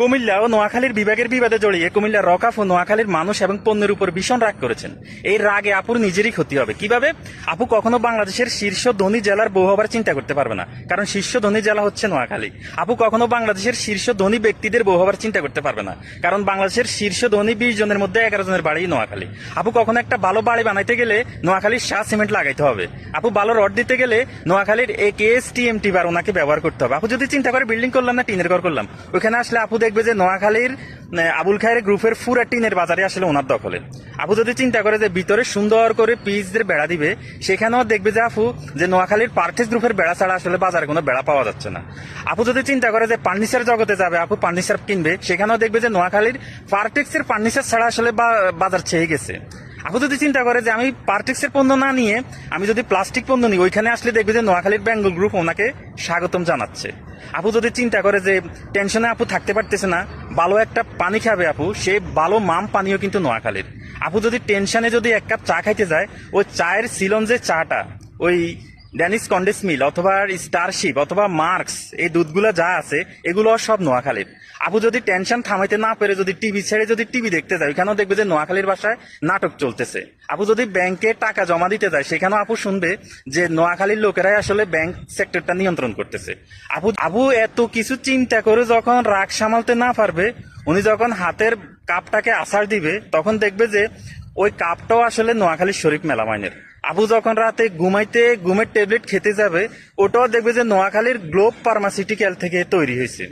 কুমিল্লা ও নোয়াখালীর বিভাগের বিবাদে জড়িয়ে কুমিল্লা রকাফ ও নোয়াখালীর মানুষ এবং পণ্যের উপর ভীষণ রাগ করেছেন। এই রাগে আপুর নিজেরই ক্ষতি হবে। কীভাবে? আপু কখনো বাংলাদেশের শীর্ষ ধনী জেলার বউ হবার চিন্তা করতে পারবে না, কারণ শীর্ষ ধনী জেলা হচ্ছে নোয়াখালী। আপু কখনো বাংলাদেশের শীর্ষ ধনী ব্যক্তিদের বউ হবার চিন্তা করতে পারবে না, কারণ বাংলাদেশের শীর্ষ ধনী বিশ জনের মধ্যে এগারো জনের বাড়ি নোয়াখালী। আপু কখনো একটা ভালো বাড়ি বানাইতে গেলে নোয়াখালীর শাহ সিমেন্ট লাগাইতে হবে। আপু ভালো রড দিতে গেলে নোয়াখালীর এ K S T M T বার ওনাকে ব্যবহার করতে হবে। আপু যদি চিন্তা করে, বিল্ডিং করলাম না, টিনের ঘর করলাম। ওখানে আসলে আপু দেখবে যে নোয়াখালীর আবুল খায়ের গ্রুপের ফুরা টিনের বাজারে আসলে ওনার দখলে। আপু যদি চিন্তা করে যে ভিতরে সুন্দর করে পিসদের বেড়া দিবে, সেখানেও দেখবে যে আপু, যে নোয়াখালীর পার্থেস গ্রুপের বেড়া ছাড়া আসলে বাজারে কোনো বেড়া পাওয়া যাচ্ছে না। আপু যদি চিন্তা করে যে ফার্নিচার জগতে যাবে, আপু ফার্নিচার কিনবে, সেখানেও দেখবে যে নোয়াখালীর পার্টেক্সের ফার্নিচার ছাড়া আসলে বাজার ছেয়ে গেছে। আপু যদি চিন্তা করে যে আমি পার্টিক্সের পণ্য না নিয়ে আমি যদি প্লাস্টিক পণ্য নিই, ওইখানে আসলে দেখবে যে নোয়াখালীর বেঙ্গল গ্রুপ ওনাকে স্বাগতম জানাচ্ছে। আপু যদি চিন্তা করে যে টেনশনে আপু থাকতে পারতেছে না, ভালো একটা পানি খাবে আপু, সে ভালো মাম পানীয় কিন্তু নোয়াখালীর। আপু যদি টেনশনে যদি এক কাপ চা খাইতে যায়, ওই চায়ের সিলন যে চাটা, ওই ড্যানিস কন্ডেস মিল অথবা স্টারশিপ অথবা মার্কস, এই দুধগুলো যা আছে, এগুলো সব নোয়াখালীর। আপু যদি টেনশন থামাইতে না পেরে যদি টিভি ছেড়ে যদি টিভি দেখতে যায়, ওইখানেও দেখবে যে নোয়াখালীর বাসায় নাটক চলতেছে। আপু যদি ব্যাংকে টাকা জমা দিতে যায়, সেখানেও আপু শুনবে যে নোয়াখালীর লোকেরাই আসলে ব্যাংক সেক্টরটা নিয়ন্ত্রণ করতেছে। আপু আপু এত কিছু চিন্তা করে যখন রাগ সামালতে না পারবে, উনি যখন হাতের কাপটাকে আসার দিবে, তখন দেখবে যে ওই কাপটাও আসলে নোয়াখালীর শরীফ মেলামাইনের। আবু যখন রাতে ঘুমাইতে ঘুমের ট্যাবলেট খেতে যাবে, ওটাও দেখবে যে নোয়াখালীর গ্লোব ফার্মাসিউটিক্যাল থেকে তৈরি হয়েছে।